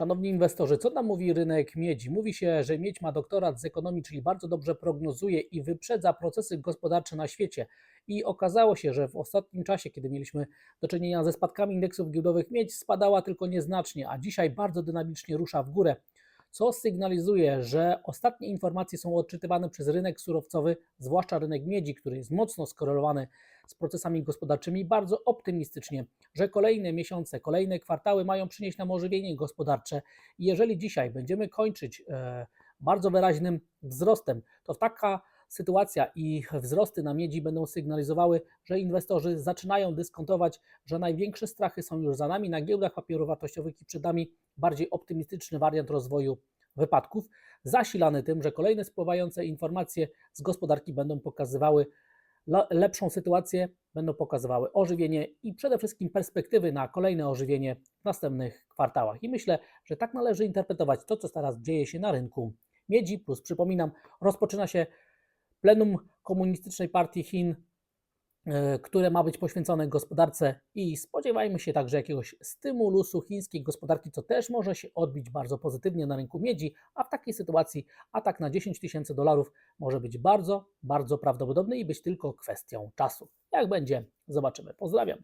Szanowni inwestorzy, co nam mówi rynek miedzi? Mówi się, że miedź ma doktorat z ekonomii, czyli bardzo dobrze prognozuje i wyprzedza procesy gospodarcze na świecie. I okazało się, że w ostatnim czasie, kiedy mieliśmy do czynienia ze spadkami indeksów giełdowych, miedź spadała tylko nieznacznie, a dzisiaj bardzo dynamicznie rusza w górę, co sygnalizuje, że ostatnie informacje są odczytywane przez rynek surowcowy, zwłaszcza rynek miedzi, który jest mocno skorelowany z procesami gospodarczymi, bardzo optymistycznie, że kolejne miesiące, kolejne kwartały mają przynieść nam ożywienie gospodarcze. Jeżeli dzisiaj będziemy kończyć e, bardzo wyraźnym wzrostem, to taka sytuacja i wzrosty na miedzi będą sygnalizowały, że inwestorzy zaczynają dyskontować, że największe strachy są już za nami na giełdach papierów wartościowych i przed nami bardziej optymistyczny wariant rozwoju wypadków, zasilany tym, że kolejne spływające informacje z gospodarki będą pokazywały le- lepszą sytuację, będą pokazywały ożywienie i przede wszystkim perspektywy na kolejne ożywienie w następnych kwartałach. I myślę, że tak należy interpretować to, co teraz dzieje się na rynku miedzi. Plus, przypominam, rozpoczyna się plenum Komunistycznej Partii Chin, e, które ma być poświęcone gospodarce i spodziewajmy się także jakiegoś stymulusu chińskiej gospodarki, co też może się odbić bardzo pozytywnie na rynku miedzi, a w takiej sytuacji atak na 10 tysięcy dolarów może być bardzo, bardzo prawdopodobny i być tylko kwestią czasu. Jak będzie, zobaczymy. Pozdrawiam.